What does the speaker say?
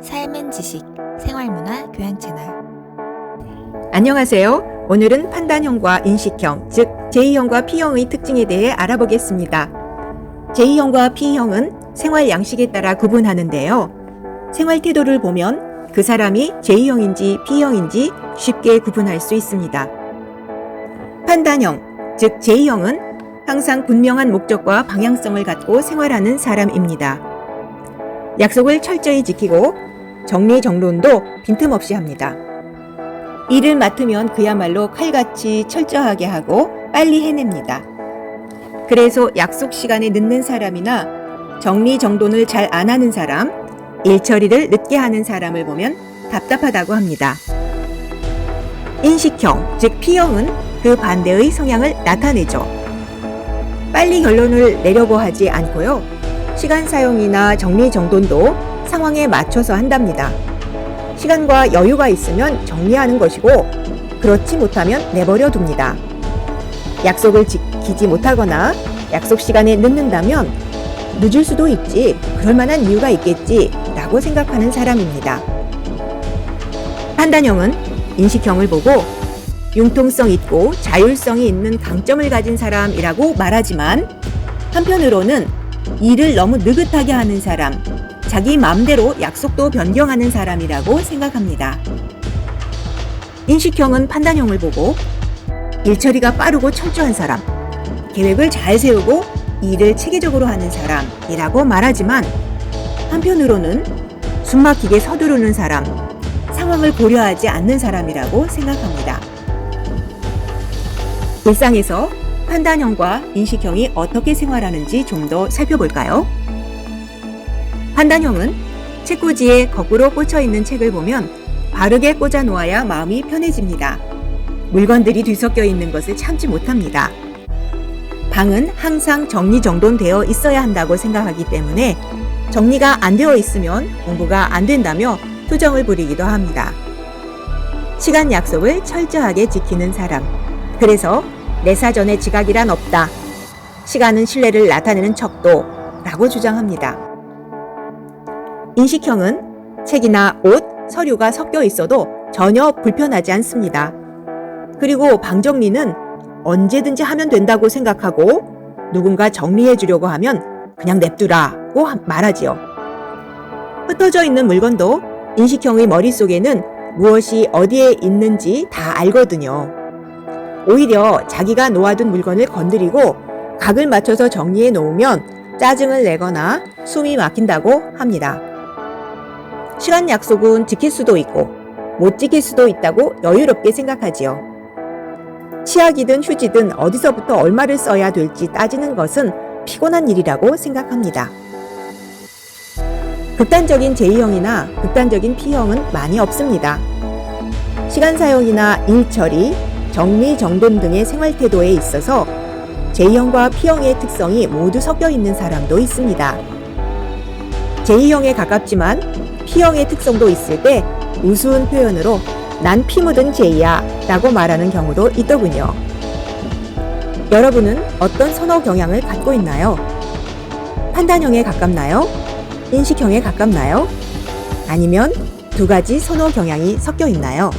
삶은 지식, 생활문화 교양 채널. 안녕하세요. 오늘은 판단형과 인식형, 즉 제2형과 P형의 특징에 대해 알아보겠습니다. 제2형과 P형은 생활 양식에 따라 구분하는데요. 생활 태도를 보면 그 사람이 제2형인지 P형인지 쉽게 구분할 수 있습니다. 판단형, 즉 제2형은 항상 분명한 목적과 방향성을 갖고 생활하는 사람입니다. 약속을 철저히 지키고 정리정돈도 빈틈없이 합니다. 일을 맡으면 그야말로 칼같이 철저하게 하고 빨리 해냅니다. 그래서 약속 시간에 늦는 사람이나 정리정돈을 잘 안 하는 사람, 일 처리를 늦게 하는 사람을 보면 답답하다고 합니다. 인식형, 즉 P형은 그 반대의 성향을 나타내죠. 빨리 결론을 내려고 하지 않고요. 시간 사용이나 정리 정돈도 상황에 맞춰서 한답니다. 시간과 여유가 있으면 정리하는 것이고 그렇지 못하면 내버려 둡니다. 약속을 지키지 못하거나 약속 시간에 늦는다면 늦을 수도 있지, 그럴 만한 이유가 있겠지 라고 생각하는 사람입니다. 판단형은 인식형을 보고 융통성 있고 자율성이 있는 강점을 가진 사람이라고 말하지만 한편으로는 일을 너무 느긋하게 하는 사람, 자기 마음대로 약속도 변경하는 사람이라고 생각합니다. 인식형은 판단형을 보고 일처리가 빠르고 철저한 사람, 계획을 잘 세우고 일을 체계적으로 하는 사람이라고 말하지만 한편으로는 숨막히게 서두르는 사람, 상황을 고려하지 않는 사람이라고 생각합니다. 일상에서 판단형과 인식형이 어떻게 생활하는지 좀 더 살펴볼까요? 판단형은 책꽂이에 거꾸로 꽂혀 있는 책을 보면 바르게 꽂아 놓아야 마음이 편해집니다. 물건들이 뒤섞여 있는 것을 참지 못합니다. 방은 항상 정리정돈되어 있어야 한다고 생각하기 때문에 정리가 안 되어 있으면 공부가 안 된다며 투정을 부리기도 합니다. 시간 약속을 철저하게 지키는 사람. 그래서 내 사전에 지각이란 없다. 시간은 신뢰를 나타내는 척도 라고 주장합니다. 인식형은 책이나 옷, 서류가 섞여 있어도 전혀 불편하지 않습니다. 그리고 방 정리는 언제든지 하면 된다고 생각하고 누군가 정리해 주려고 하면 그냥 냅두라고 말하지요. 흩어져 있는 물건도 인식형의 머릿속에는 무엇이 어디에 있는지 다 알거든요. 오히려 자기가 놓아둔 물건을 건드리고 각을 맞춰서 정리해 놓으면 짜증을 내거나 숨이 막힌다고 합니다. 시간 약속은 지킬 수도 있고 못 지킬 수도 있다고 여유롭게 생각하지요. 치약이든 휴지든 어디서부터 얼마를 써야 될지 따지는 것은 피곤한 일이라고 생각합니다. 극단적인 제2형이나 극단적인 P형은 많이 없습니다. 시간 사용이나 일 처리, 정리 정돈 등의 생활 태도에 있어서 J형과 P형의 특성이 모두 섞여 있는 사람도 있습니다. J형에 가깝지만 P형의 특성도 있을 때 우스운 표현으로 난 피 묻은 J야 라고 말하는 경우도 있더군요. 여러분은 어떤 선호 경향을 갖고 있나요? 판단형에 가깝나요? 인식형에 가깝나요? 아니면 두 가지 선호 경향이 섞여 있나요?